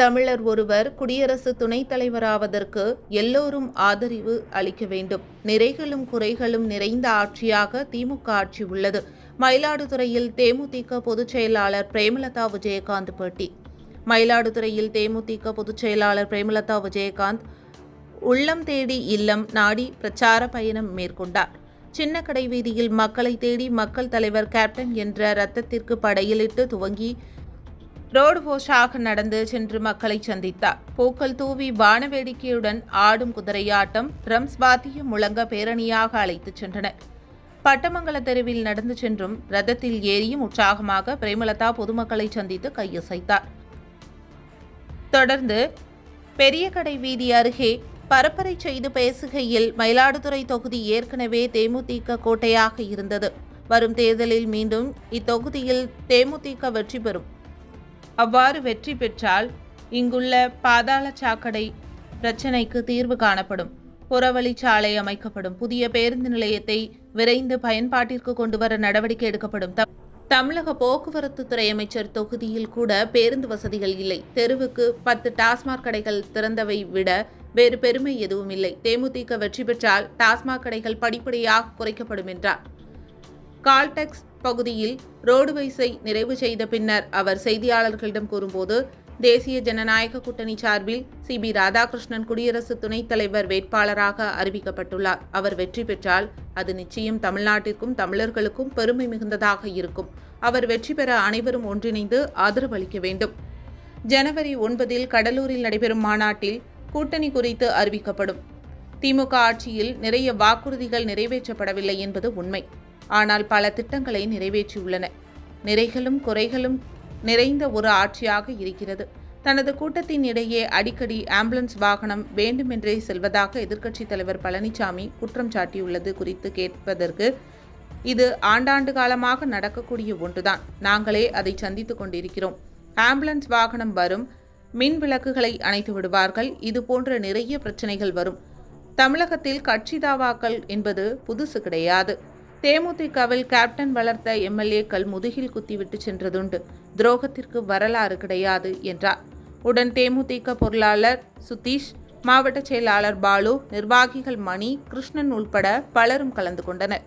தமிழர் ஒருவர் குடியரசு துணைத் தலைவராவதற்கு எல்லோரும் ஆதரவு அளிக்க வேண்டும். நிறைகளும் குறைகளும் நிறைந்த ஆட்சியாக திமுக ஆட்சி உள்ளது. மயிலாடுதுறையில் தேமுதிக பொதுச் செயலாளர் பிரேமலதா விஜயகாந்த் பேட்டி. மயிலாடுதுறையில் தேமுதிக பொதுச் செயலாளர் பிரேமலதா விஜயகாந்த் உள்ளம் தேடி இல்லம் நாடி பிரச்சார பயணம் மேற்கொண்டார். சின்ன கடை வீதியில் மக்களை தேடி மக்கள் தலைவர் கேப்டன் என்ற ரத்தத்திற்கு படையிலிட்டு துவங்கி ரோடு போஷாக நடந்து சென்று மக்களை சந்தித்தார். பூக்கள் தூவி வானவேடிக்கையுடன் ஆடும் குதிரையாட்டம் ரம்ஸ் வாத்தியம் முழங்க பேரணியாக அழைத்துச் சென்றனர். பட்டமங்கல தெருவில் நடந்து சென்றும் ரதத்தில் ஏறியும் உற்சாகமாக பிரேமலதா பொதுமக்களை சந்தித்து கையசைத்தார். தொடர்ந்து பெரிய கடை வீதி அருகே பரப்பரை செய்து பேசுகையில் மயிலாடுதுறை தொகுதி ஏற்கனவே தேமுதிக கோட்டையாக இருந்தது. வரும் தேர்தலில் மீண்டும் இத்தொகுதியில் தேமுதிக வெற்றி பெறும். அவ்வாறு வெற்றி பெற்றால் இங்குள்ள பாதாள சாக்கடை பிரச்சினைக்கு தீர்வு காணப்படும். புறவழிச்சாலை அமைக்கப்படும். புதிய பேருந்து நிலையத்தை விரைந்து பயன்பாட்டிற்கு கொண்டு வர நடவடிக்கை எடுக்கப்படும். தமிழக போக்குவரத்து துறை அமைச்சர் தொகுதியில் கூட பேருந்து வசதிகள் இல்லை. தெருவுக்கு பத்து டாஸ்மாக் கடைகள் திறந்தவை விட வேறு பெருமை எதுவும் இல்லை. தேமுதிக வெற்றி பெற்றால் டாஸ்மாக் கடைகள் படிப்படியாக குறைக்கப்படும் என்றார். கால்டெக்ஸ் பகுதியில் ரோடுவைஸை நிறைவு செய்த பின்னர் அவர் செய்தியாளர்களிடம் கூறும்போது தேசிய ஜனநாயக கூட்டணி சார்பில் சி. பி. ராதாகிருஷ்ணன் குடியரசு துணைத் தலைவர் வேட்பாளராக அறிவிக்கப்பட்டுள்ளார். அவர் வெற்றி பெற்றால் அது நிச்சயம் தமிழ்நாட்டிற்கும் தமிழர்களுக்கும் பெருமை மிகுந்ததாக இருக்கும். அவர் வெற்றி பெற அனைவரும் ஒன்றிணைந்து ஆதரவு அளிக்க வேண்டும். ஜனவரி ஒன்பதில் கடலூரில் நடைபெறும் மாநாட்டில் கூட்டணி குறித்து அறிவிக்கப்படும். திமுக ஆட்சியில் நிறைய வாக்குறுதிகள் நிறைவேற்றப்படவில்லை என்பது உண்மை. ஆனால் பல திட்டங்களை நிறைவேற்றியுள்ளன. நிறைகளும் குறைகளும் நிறைந்த ஒரு ஆட்சியாக இருக்கிறது. தனது கூட்டத்தின் இடையே அடிக்கடி ஆம்புலன்ஸ் வாகனம் வேண்டுமென்றே செல்வதாக எதிர்க்கட்சித் தலைவர் பழனிசாமி குற்றம் சாட்டியுள்ளது குறித்து கேட்பதற்கு இது ஆண்டாண்டு காலமாக நடக்கக்கூடிய ஒன்றுதான். நாங்களே அதை சந்தித்துக் கொண்டிருக்கிறோம். ஆம்புலன்ஸ் வாகனம் வரும் மின் விளக்குகளை அணைத்து விடுவார்கள் இது போன்ற நிறைய பிரச்சனைகள் வரும். தமிழகத்தில் கட்சி தாவாக்கள் என்பது புதுசு கிடையாது. தேமுதிகவில் கேப்டன் வளர்த்த எம்எல்ஏக்கள் முதுகில் குத்திவிட்டு சென்றதுண்டு. துரோகத்திற்கு வரலாறு கிடையாது என்றார். உடன் தேமுதிக பொருளாளர் சுதீஷ் மாவட்ட செயலாளர் பாலு நிர்வாகிகள் மணி கிருஷ்ணன் உள்பட பலரும் கலந்து கொண்டனர்.